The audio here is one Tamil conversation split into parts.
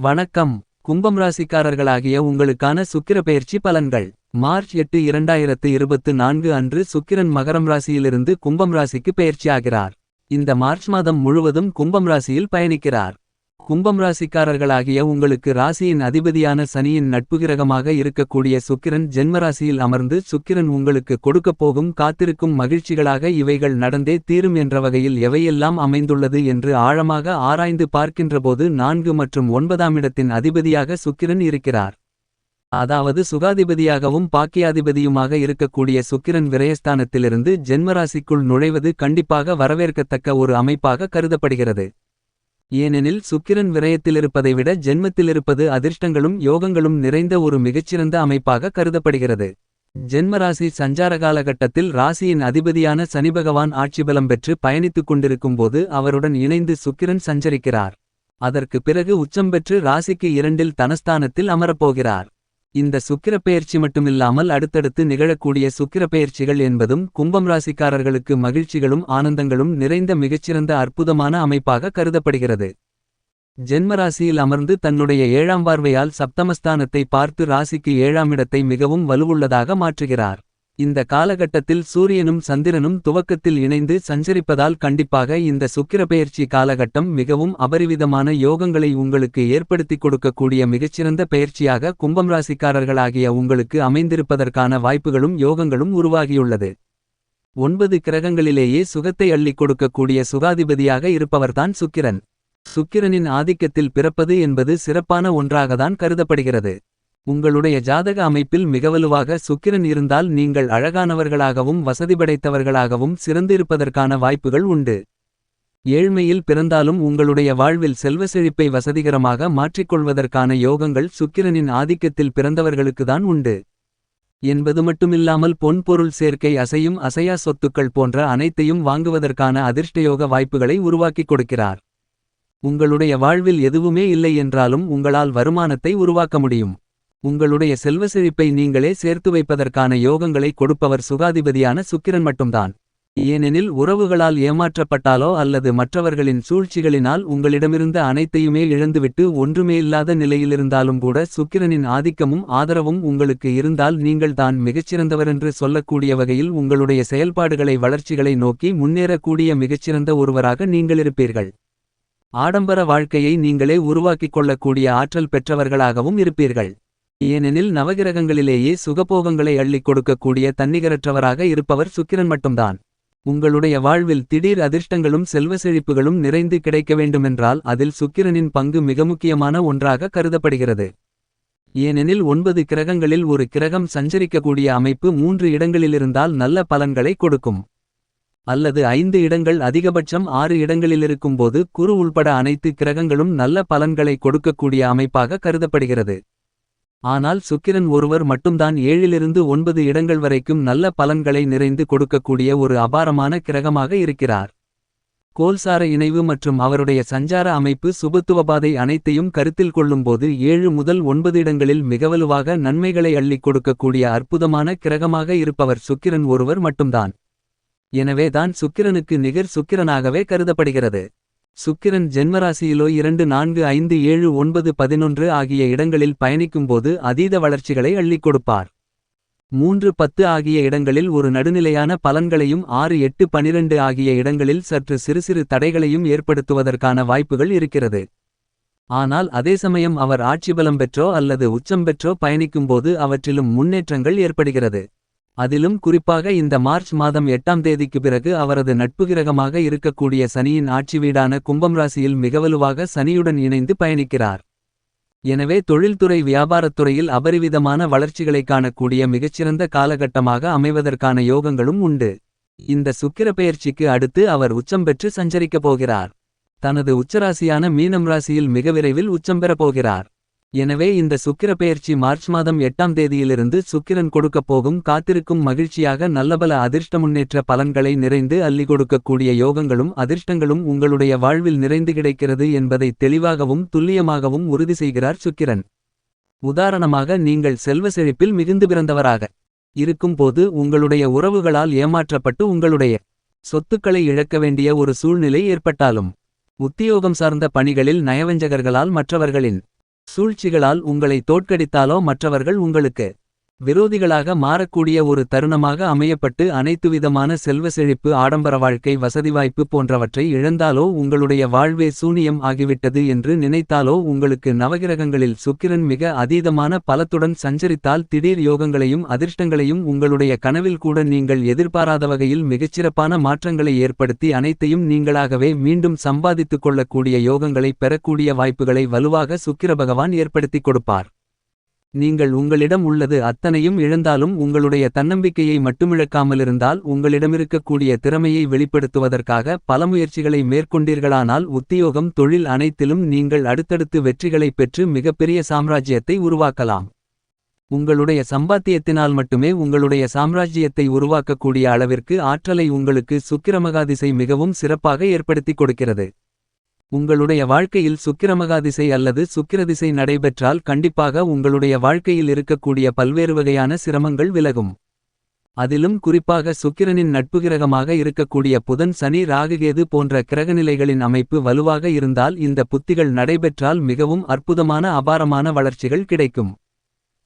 வணக்கம். கும்பம் ராசிக்காரர்களாகிய உங்களுக்கான சுக்கிர பெயர்ச்சி பலன்கள். மார்ச் எட்டு இரண்டாயிரத்து இருபத்து நான்கு அன்று சுக்கிரன் மகரம் ராசியிலிருந்து கும்பம் ராசிக்கு பயிற்சியாகிறார். இந்த மார்ச் மாதம் முழுவதும் கும்பம் ராசியில் பயணிக்கிறார். கும்பம் ராசிக்காரர்களாகிய உங்களுக்கு ராசியின் அதிபதியான சனியின் நட்புகிரகமாக இருக்கக்கூடிய சுக்கிரன் ஜென்மராசியில் அமர்ந்து சுக்கிரன் உங்களுக்கு கொடுக்கப் போகும் காத்திருக்கும் மகிழ்ச்சிகளாக இவைகள் நடந்தே தீரும் என்ற வகையில் எவையெல்லாம் அமைந்துள்ளது என்று ஆழமாக ஆராய்ந்து பார்க்கின்றபோது நான்கு மற்றும் ஒன்பதாம் இடத்தின் அதிபதியாக சுக்கிரன் இருக்கிறார். அதாவது சுகாதிபதியாகவும் பாக்கியாதிபதியுமாக இருக்கக்கூடிய சுக்கிரன் விரயஸ்தானத்திலிருந்து ஜென்மராசிக்குள் நுழைவது கண்டிப்பாக வரவேற்கத்தக்க ஒரு அமைப்பாக கருதப்படுகிறது. ஏனெனில் சுக்கிரன் விரயத்திலிருப்பதை விட ஜென்மத்திலிருப்பது அதிர்ஷ்டங்களும் யோகங்களும் நிறைந்த ஒரு மிகச்சிறந்த அமைப்பாக கருதப்படுகிறது. ஜென்மராசி சஞ்சார காலகட்டத்தில் ராசியின் அதிபதியான சனிபகவான் ஆட்சிபலம் பெற்று பயணித்துக் கொண்டிருக்கும்போது அவருடன் இணைந்து சுக்கிரன் சஞ்சரிக்கிறார். அதற்கு பிறகு உச்சம் பெற்று ராசிக்கு இரண்டில் தனஸ்தானத்தில் அமரப்போகிறார் இந்த சுக்கிரப்பெயர்ச்சி மட்டுமில்லாமல் அடுத்தடுத்து நிகழக்கூடிய சுக்கிரப்பெயர்ச்சிகள் என்பதும் கும்பம் ராசிக்காரர்களுக்கு மகிழ்ச்சிகளும் ஆனந்தங்களும் நிறைந்த மிகச்சிறந்த அற்புதமான அமைப்பாக கருதப்படுகிறது. ஜென்மராசியில் அமர்ந்து தன்னுடைய ஏழாம் பார்வையால் சப்தமஸ்தானத்தை பார்த்து ராசிக்கு ஏழாம் இடத்தை மிகவும் வலுவுள்ளதாக மாற்றுகிறார். இந்த காலகட்டத்தில் சூரியனும் சந்திரனும் துவக்கத்தில் இணைந்து சஞ்சரிப்பதால் கண்டிப்பாக இந்த சுக்கிரபெயர்ச்சி காலகட்டம் மிகவும் அபரிவிதமான யோகங்களை உங்களுக்கு ஏற்படுத்திக் கொடுக்கக்கூடிய மிகச்சிறந்த பெயர்ச்சியாக கும்பம் ராசிக்காரர்களாகிய உங்களுக்கு அமைந்திருப்பதற்கான வாய்ப்புகளும் யோகங்களும் உருவாகியுள்ளது. ஒன்பது கிரகங்களிலேயே சுகத்தை அள்ளிக் கொடுக்கக்கூடிய சுகாதிபதியாக இருப்பவர்தான் சுக்கிரன். சுக்கிரனின் ஆதிக்கத்தில் பிறப்பது என்பது சிறப்பான ஒன்றாகத்தான் கருதப்படுகிறது. உங்களுடைய ஜாதக அமைப்பில் மிகவலுவாக சுக்கிரன் இருந்தால் நீங்கள் அழகானவர்களாகவும் வசதி படைத்தவர்களாகவும் சிறந்திருப்பதற்கான வாய்ப்புகள் உண்டு. ஏழ்மையில் பிறந்தாலும் உங்களுடைய வாழ்வில் செல்வ செழிப்பை வசதிகரமாக மாற்றிக்கொள்வதற்கான யோகங்கள் சுக்கிரனின் ஆதிக்கத்தில் பிறந்தவர்களுக்குதான் உண்டு. என்பது மட்டுமில்லாமல் பொன்பொருள் சேர்க்கை அசையும் அசையா சொத்துக்கள் போன்ற அனைத்தையும் வாங்குவதற்கான அதிர்ஷ்டயோக வாய்ப்புகளை உருவாக்கிக் கொடுக்கிறார். உங்களுடைய வாழ்வில் எதுவுமே இல்லை என்றாலும் உங்களால் வருமானத்தை உருவாக்க முடியும். உங்களுடைய செல்வ செழிப்பை நீங்களே சேர்த்து வைப்பதற்கான யோகங்களை கொடுப்பவர் சுகாதிபதியான சுக்கிரன் மட்டும்தான். ஏனெனில் உறவுகளால் ஏமாற்றப்பட்டாலோ அல்லது மற்றவர்களின் சூழ்ச்சிகளினால் உங்களிடமிருந்த அனைத்தையுமே இழந்துவிட்டு ஒன்றுமே இல்லாத நிலையிலிருந்தாலும் கூட சுக்கிரனின் ஆதிக்கமும் ஆதரவும் உங்களுக்கு இருந்தால் நீங்கள் தான் மிகச்சிறந்தவரென்று சொல்லக்கூடிய வகையில் உங்களுடைய செயல்பாடுகளை வளர்ச்சிகளை நோக்கி முன்னேறக்கூடிய மிகச்சிறந்த ஒருவராக நீங்கள் இருப்பீர்கள். ஆடம்பர வாழ்க்கையை நீங்களே உருவாக்கிக் கொள்ளக்கூடிய ஆற்றல் பெற்றவர்களாகவும் இருப்பீர்கள். ஏனெனில் நவகிரகங்களிலேயே சுகபோகங்களை அள்ளிக் கொடுக்கக்கூடிய தன்னிகரற்றவராக இருப்பவர் சுக்கிரன் மட்டும்தான். உங்களுடைய வாழ்வில் திடீர் அதிர்ஷ்டங்களும் செல்வ செழிப்புகளும் நிறைந்து கிடைக்க வேண்டுமென்றால் அதில் சுக்கிரனின் பங்கு மிக முக்கியமான ஒன்றாக கருதப்படுகிறது. ஏனெனில் ஒன்பது கிரகங்களில் ஒரு கிரகம் சஞ்சரிக்கக்கூடிய அமைப்பு மூன்று இடங்களிலிருந்தால் நல்ல பலன்களை கொடுக்கும். அல்லது ஐந்து இடங்கள் அதிகபட்சம் ஆறு இடங்களிலிருக்கும்போது குரு உள்பட அனைத்து கிரகங்களும் நல்ல பலன்களை கொடுக்கக்கூடிய அமைப்பாக கருதப்படுகிறது. ஆனால் சுக்கிரன் ஒருவர் மட்டும்தான் ஏழிலிருந்து ஒன்பது இடங்கள் வரைக்கும் நல்ல பலன்களை நிறைந்து கொடுக்கக்கூடிய ஒரு அபாரமான கிரகமாக இருக்கிறார். கோல்சார இணைவு மற்றும் அவருடைய சஞ்சார அமைப்பு சுபத்துவபாதை அனைத்தையும் கருத்தில் கொள்ளும்போது ஏழு முதல் ஒன்பது இடங்களில் மிகவலுவாக நன்மைகளை அள்ளிக் கொடுக்கக்கூடிய அற்புதமான கிரகமாக இருப்பவர் சுக்கிரன் ஒருவர் மட்டும்தான். எனவே தான் சுக்கிரனுக்கு நிகர் சுக்கிரனாகவே கருதப்படுகிறது. சுக்கிரன் ஜென்மராசியிலோ இரண்டு நான்கு ஐந்து ஏழு ஒன்பது பதினொன்று ஆகிய இடங்களில் பயணிக்கும்போது அதீத வளர்ச்சிகளை அள்ளிக் கொடுப்பார். மூன்று பத்து ஆகிய இடங்களில் ஒரு நடுநிலையான பலன்களையும் ஆறு எட்டு பனிரெண்டு ஆகிய இடங்களில் சற்று சிறு சிறு தடைகளையும் ஏற்படுத்துவதற்கான வாய்ப்புகள் இருக்கிறது. ஆனால் அதே சமயம் அவர் ஆட்சிபலம் பெற்றோ அல்லது உச்சம் பெற்றோ பயணிக்கும்போது அவற்றிலும் முன்னேற்றங்கள் ஏற்படுகிறது. அதிலும் குறிப்பாக இந்த மார்ச் மாதம் எட்டாம் தேதிக்கு பிறகு அவரது நட்பு கிரகமாக இருக்கக்கூடிய சனியின் ஆட்சி வீடான கும்பம் ராசியில் மிகவலுவாக சனியுடன் இணைந்து பயணிக்கிறார். எனவே தொழில்துறை வியாபாரத்துறையில் அபரிவிதமான வளர்ச்சிகளை காணக்கூடிய மிகச்சிறந்த காலகட்டமாக அமைவதற்கான யோகங்களும் உண்டு. இந்த சுக்கிர பெயர்ச்சிக்கு அடுத்து அவர் உச்சம் பெற்று சஞ்சரிக்கப் போகிறார். தனது உச்சராசியான மீனம் ராசியில் மிக விரைவில் உச்சம் பெறப் போகிறார். எனவே இந்த சுக்கிர பெயர்ச்சி மார்ச் மாதம் எட்டாம் தேதியிலிருந்து சுக்கிரன் கொடுக்கப் போகும் காத்திருக்கும் மகிழ்ச்சியாக நல்லபல அதிர்ஷ்ட முன்னேற்ற பலன்களை நிறைந்து அள்ளி கொடுக்கக்கூடிய யோகங்களும் அதிர்ஷ்டங்களும் உங்களுடைய வாழ்வில் நிறைந்து கிடைக்கிறது என்பதை தெளிவாகவும் துல்லியமாகவும் உறுதி செய்கிறார் சுக்கிரன். உதாரணமாக நீங்கள் செல்வ செழிப்பில் மிகுந்து பிறந்தவராக இருக்கும்போது உங்களுடைய உறவுகளால் ஏமாற்றப்பட்டு உங்களுடைய சொத்துக்களை இழக்க வேண்டிய ஒரு சூழ்நிலை ஏற்பட்டாலும் உத்தியோகம் சார்ந்த பணிகளில் நயவஞ்சகர்களால் மற்றவர்களின் சூழ்ச்சிகளால் உங்களை தோற்கடித்தாலோ மற்றவர்கள் உங்களுக்கு விரோதிகளாக மாறக்கூடிய ஒரு தருணமாக அமையப்பட்டு அனைத்துவிதமான செல்வ செழிப்பு ஆடம்பர வாழ்க்கை வசதிவாய்ப்பு போன்றவற்றை இழந்தாலோ உங்களுடைய வாழ்வே சூனியம் ஆகிவிட்டது என்று நினைத்தாலோ உங்களுக்கு நவகிரகங்களில் சுக்கிரன் மிக அதீதமான பலத்துடன் சஞ்சரித்தால் திடீர் யோகங்களையும் அதிர்ஷ்டங்களையும் உங்களுடைய கனவில் கூட நீங்கள் எதிர்பாராத வகையில் மிகச்சிறப்பான மாற்றங்களை ஏற்படுத்தி அனைத்தையும் நீங்களாகவே மீண்டும் சம்பாதித்துக் கொள்ளக்கூடிய யோகங்களை பெறக்கூடிய வாய்ப்புகளை வலுவாக சுக்கிர பகவான் ஏற்படுத்திக் கொடுப்பார். நீங்கள் உங்களிடம் உள்ளது அத்தனையும் இழந்தாலும் உங்களுடைய தன்னம்பிக்கையை மட்டுமிழக்காமலிருந்தால் உங்களிடமிருக்கக்கூடிய திறமையை வெளிப்படுத்துவதற்காக பல முயற்சிகளை மேற்கொண்டீர்களானால் உத்தியோகம் தொழில் அனைத்திலும் நீங்கள் அடுத்தடுத்து வெற்றிகளைப் பெற்று மிகப்பெரிய சாம்ராஜ்யத்தை உருவாக்கலாம். உங்களுடைய சம்பாத்தியத்தினால் மட்டுமே உங்களுடைய சாம்ராஜ்யத்தை உருவாக்கக்கூடிய அளவிற்கு ஆற்றலை உங்களுக்கு சுக்கிரமகாதிசை மிகவும் சிறப்பாக ஏற்படுத்திக் கொடுக்கிறது. உங்களுடைய வாழ்க்கையில் சுக்கிரமகாதிசை அல்லது சுக்கிரதிசை நடைபெற்றால் கண்டிப்பாக உங்களுடைய வாழ்க்கையில் இருக்கக்கூடிய பல்வேறு வகையான சிரமங்கள் விலகும். அதிலும் குறிப்பாக சுக்கிரனின் நட்புகிரகமாக இருக்கக்கூடிய புதன் சனி ராகுகேது போன்ற கிரகநிலைகளின் அமைப்பு வலுவாக இருந்தால் இந்த புத்திகள் நடைபெற்றால் மிகவும் அற்புதமான அபாரமான வளர்ச்சிகள் கிடைக்கும்.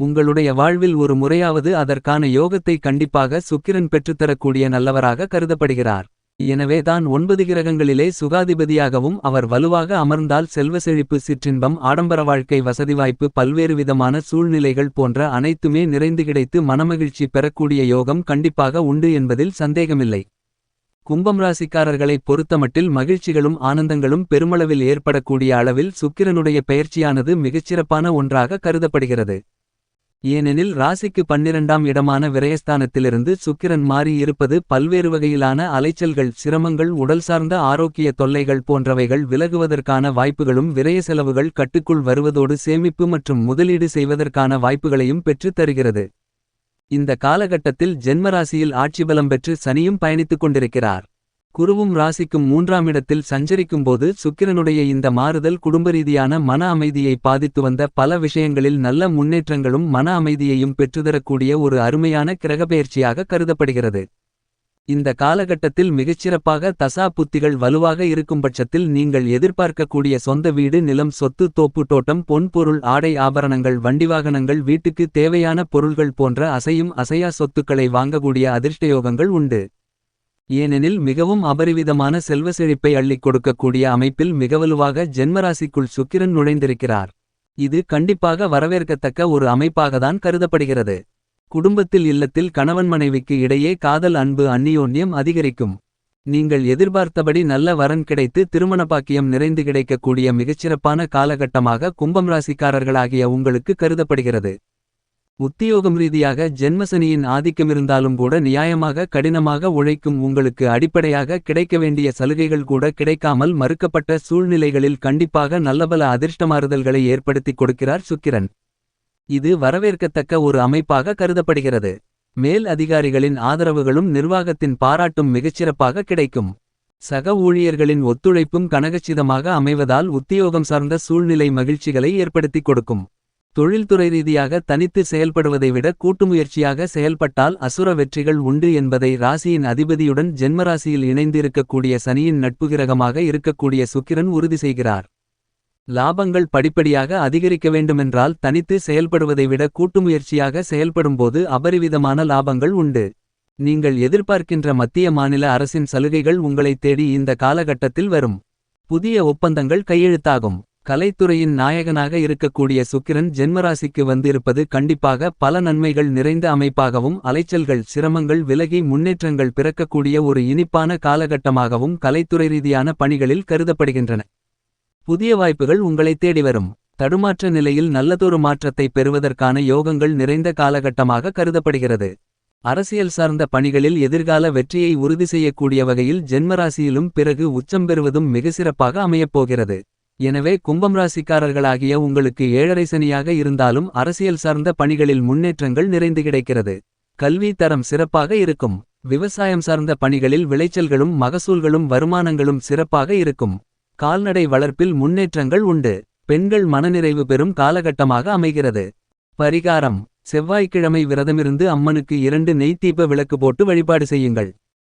உங்களுடைய வாழ்வில் ஒரு முறையாவது அதற்கான யோகத்தை கண்டிப்பாக சுக்கிரன் பெற்றுத்தரக்கூடிய நல்லவராக கருதப்படுகிறார். எனவே தான் ஒன்பது கிரகங்களிலே சுகாதிபதியாகவும் அவர் வலுவாக அமர்ந்தால் செல்வ செழிப்பு சிற்றின்பம் ஆடம்பர வாழ்க்கை வசதி வாய்ப்பு பல்வேறு விதமான சூழ்நிலைகள் போன்ற அனைத்துமே நிறைந்து கிடைத்து மனமகிழ்ச்சி பெறக்கூடிய யோகம் கண்டிப்பாக உண்டு என்பதில் சந்தேகமில்லை. கும்பம் ராசிக்காரர்களைப் பொறுத்தமட்டில் மகிழ்ச்சிகளும் ஆனந்தங்களும் பெருமளவில் ஏற்படக்கூடிய அளவில் சுக்கிரனுடைய பெயர்ச்சியானது மிகச்சிறப்பான ஒன்றாக கருதப்படுகிறது. ஏனெனில் ராசிக்கு பன்னிரண்டாம் இடமான விரயஸ்தானத்திலிருந்து சுக்கிரன் மாறி இருப்பது பல்வேறு வகையிலான அலைச்சல்கள் சிரமங்கள் உடல் சார்ந்த ஆரோக்கிய தொல்லைகள் போன்றவைகள் விலகுவதற்கான வாய்ப்புகளும் விரய செலவுகள் கட்டுக்குள் வருவதோடு சேமிப்பு மற்றும் முதலீடு செய்வதற்கான வாய்ப்புகளையும் பெற்றுத் தருகிறது. இந்த காலகட்டத்தில் ஜென்மராசியில் ஆட்சிபலம் பெற்று சனியும் பயணித்துக் கொண்டிருக்கிறார். குருவும் ராசிக்கும் மூன்றாம் இடத்தில் சஞ்சரிக்கும்போது சுக்கிரனுடைய இந்த மாறுதல் குடும்பரீதியான மன அமைதியை பாதித்து வந்த பல விஷயங்களில் நல்ல முன்னேற்றங்களும் மன அமைதியையும் பெற்றுதரக்கூடிய ஒரு அருமையான கிரகப்பெயர்ச்சியாக கருதப்படுகிறது. இந்த காலகட்டத்தில் மிகச்சிறப்பாக தசா புத்திகள் வலுவாக இருக்கும் பட்சத்தில் நீங்கள் எதிர்பார்க்கக்கூடிய சொந்த வீடு நிலம் சொத்து தோப்பு தோட்டம் பொன்பொருள் ஆடை ஆபரணங்கள் வண்டிவாகனங்கள் வீட்டுக்கு தேவையான பொருள்கள் போன்ற அசையும் அசையா சொத்துக்களை வாங்கக்கூடிய அதிர்ஷ்டயோகங்கள் உண்டு. ஏனெனில் மிகவும் அபரிவிதமான செல்வ செழிப்பை அள்ளிக் கொடுக்கக்கூடிய அமைப்பில் மிகவலுவாக ஜென்மராசிக்குள் சுக்கிரன் நுழைந்திருக்கிறார். இது கண்டிப்பாக வரவேற்கத்தக்க ஒரு அமைப்பாகத்தான் கருதப்படுகிறது. குடும்பத்தில் இல்லத்தில் கணவன் மனைவிக்கு இடையே காதல் அன்பு அந்நியோன்யம் அதிகரிக்கும். நீங்கள் எதிர்பார்த்தபடி நல்ல வரன் கிடைத்து திருமண பாக்கியம் நிறைந்து கிடைக்கக்கூடிய மிகச்சிறப்பான காலகட்டமாக கும்பம் ராசிக்காரர்களாகிய உங்களுக்கு கருதப்படுகிறது. உத்தியோகம் ரீதியாக ஜென்மசனியின் ஆதிக்கமிருந்தாலும் கூட நியாயமாக கடினமாக உழைக்கும் உங்களுக்கு அடிப்படையாக கிடைக்க வேண்டிய சலுகைகள் கூட கிடைக்காமல் மறுக்கப்பட்ட சூழ்நிலைகளில் கண்டிப்பாக நல்லபல அதிர்ஷ்டமாறுதல்களை ஏற்படுத்திக் கொடுக்கிறார் சுக்கிரன். இது வரவேற்கத்தக்க ஒரு அமைப்பாக கருதப்படுகிறது. மேல் அதிகாரிகளின் ஆதரவுகளும் நிர்வாகத்தின் பாராட்டும் மிகச்சிறப்பாக கிடைக்கும். சக ஊழியர்களின் ஒத்துழைப்பும் கனகச்சிதமாக அமைவதால் உத்தியோகம் சார்ந்த சூழ்நிலை மகிழ்ச்சிகளை ஏற்படுத்திக் கொடுக்கும். தொழில்துறை ரீதியாக தனித்து செயல்படுவதை விட கூட்டுமுயற்சியாக செயல்பட்டால் அசுர வெற்றிகள் உண்டு என்பதை ராசியின் அதிபதியுடன் ஜென்மராசியில் இணைந்து இருக்கக்கூடிய சனியின் நட்புகிரகமாக இருக்கக்கூடிய சுக்கிரன் உறுதி செய்கிறார். லாபங்கள் படிப்படியாக அதிகரிக்க வேண்டுமென்றால் தனித்து செயல்படுவதை விட கூட்டுமுயற்சியாக செயல்படும்போது அபரிவிதமான லாபங்கள் உண்டு. நீங்கள் எதிர்பார்க்கின்ற மத்திய மாநில அரசின் சலுகைகள் உங்களைத் தேடி இந்த காலகட்டத்தில் வரும். புதிய ஒப்பந்தங்கள் கையெழுத்தாகும். கலைத்துறையின் நாயகனாக இருக்கக்கூடிய சுக்கிரன் ஜென்மராசிக்கு வந்திருப்பது கண்டிப்பாக பல நன்மைகள் நிறைந்த அமைப்பாகவும் அலைச்சல்கள் சிரமங்கள் விலகி முன்னேற்றங்கள் பிறக்கக்கூடிய ஒரு இனிப்பான காலகட்டமாகவும் கலைத்துறை ரீதியான பணிகளில் கருதப்படுகின்றன. புதிய வாய்ப்புகள் உங்களை தேடி வரும். தடுமாற்ற நிலையில் நல்லதொரு மாற்றத்தை பெறுவதற்கான யோகங்கள் நிறைந்த காலகட்டமாக கருதப்படுகிறது. அரசியல் சார்ந்த பணிகளில் எதிர்கால வெற்றியை உறுதி செய்யக்கூடிய வகையில் ஜென்மராசியிலும் பிறகு உச்சம் பெறுவதும் மிக சிறப்பாக அமையப்போகிறது எனவே கும்பம் ராசிக்காரர்களாகிய உங்களுக்கு ஏழரை சனியாக இருந்தாலும் அரசியல் சார்ந்த பணிகளில் முன்னேற்றங்கள் நிறைந்து கிடைக்கிறது. கல்வி தரம் சிறப்பாக இருக்கும். விவசாயம் சார்ந்த பணிகளில் விளைச்சல்களும் மகசூல்களும் வருமானங்களும் சிறப்பாக இருக்கும். கால்நடை வளர்ப்பில் முன்னேற்றங்கள் உண்டு. பெண்கள் மனநிறைவு பெறும் காலகட்டமாக அமைகிறது. பரிகாரம். செவ்வாய்க்கிழமை விரதமிருந்து அம்மனுக்கு இரண்டு நெய்த்தீப விளக்கு போட்டு வழிபாடு செய்யுங்கள்.